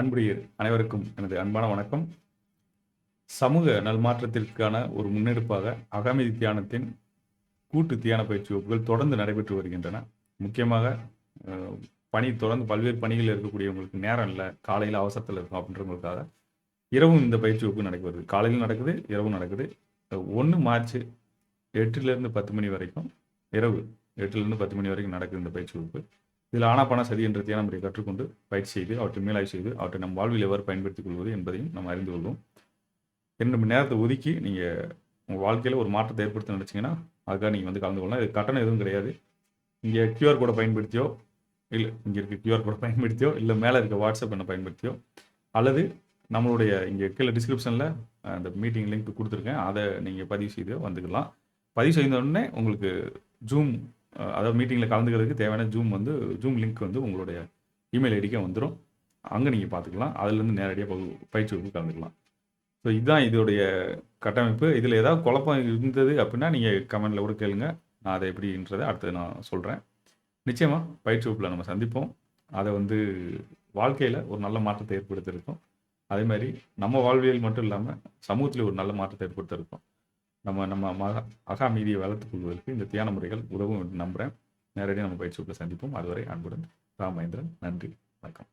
அன்புடைய அனைவருக்கும் எனது அன்பான வணக்கம். சமூக நல்மாற்றத்திற்கான ஒரு முன்னெடுப்பாக அகமதி தியானத்தின் கூட்டு தியான பயிற்சி வகுப்புகள் தொடர்ந்து நடைபெற்று வருகின்றன. முக்கியமாக பணி தொடர்ந்து பல்வேறு பணிகளில் இருக்கக்கூடியவங்களுக்கு நேரம் இல்லை காலையில் அவசரத்தில் இருக்கும் அப்படின்றவங்களுக்காக இரவும் இந்த பயிற்சி வகுப்பு நடக்கிறது காலையில் நடக்குது இரவும் நடக்குது. ஒன்று மார்ச் எட்டுலேருந்து பத்து மணி வரைக்கும் இரவு எட்டுலேருந்து பத்து மணி வரைக்கும் நடக்குது இந்த பயிற்சி வகுப்பு. இதில் ஆனாப்பான சதி என்ற தியான முறையை கற்றுக்கொண்டு பயிற்சி செய்து அவற்றை மேலாய்வு செய்து அவற்றை நம் வாழ்வில் எவ்வாறு பயன்படுத்திக் கொள்வது என்பதையும் நம்ம அறிந்து கொள்வோம். இரண்டு மணி நேரத்தை ஒதுக்கி நீங்கள் உங்கள் வாழ்க்கையில் ஒரு மாற்றத்தை ஏற்படுத்த நினச்சிங்கன்னா அதுக்காக நீங்கள் வந்து கலந்து கொள்ளலாம். இது கட்டணம் எதுவும் கிடையாது. இங்கே கியூஆர் கோடை பயன்படுத்தியோ இல்லை இங்கே இருக்க கியூஆர் கோடை பயன்படுத்தியோ இல்லை மேலே இருக்க வாட்ஸ்அப் என்னை பயன்படுத்தியோ அல்லது நம்மளுடைய இங்கே கீழே டிஸ்கிரிப்ஷனில் அந்த மீட்டிங் லிங்க் கொடுத்துருக்கேன். அதை நீங்கள் பதிவு செய்து வந்துக்கலாம். பதிவு செய்த உடனே உங்களுக்கு ஜூம் அதாவது மீட்டிங்கில் கலந்துக்கிறதுக்கு தேவையான ஜூம் வந்து ஜூம் லிங்க் வந்து உங்களுடைய இமெயில் ஐடிக்கே வந்துடும் அங்கே நீங்கள் பார்த்துக்கலாம் அதுலேருந்து நேரடியாக பயிற்சி வகுப்பு கலந்துக்கலாம். ஸோ இதுதான் இதோடைய கட்டமைப்பு. இதில் ஏதாவது குழப்பம் இருந்தது அப்படின்னா நீங்கள் கமெண்டில் கூட கேளுங்க. நான் அதை எப்படின்றதை அடுத்து நான் சொல்கிறேன் நிச்சயமாக பயிற்சி வகுப்பில் நம்ம சந்திப்போம். அதை வந்து வாழ்க்கையில் ஒரு நல்ல மாற்றத்தை ஏற்படுத்தியிருக்கோம். அதே மாதிரி நம்ம வாழ்வியல் மட்டும் இல்லாமல் சமூகத்தில் ஒரு நல்ல மாற்றத்தை ஏற்படுத்தியிருக்கோம். நம்ம நம்ம மக அக அமைதியை வளர்த்துக் கொள்வதற்கு இந்த தியான முறைகள் உதவும் என்று நம்புகிறேன் நேரடியாக நம்ம பயிற்சி சந்திப்போம். அதுவரை அன்புடன் ராமேந்திரன். நன்றி. வணக்கம்.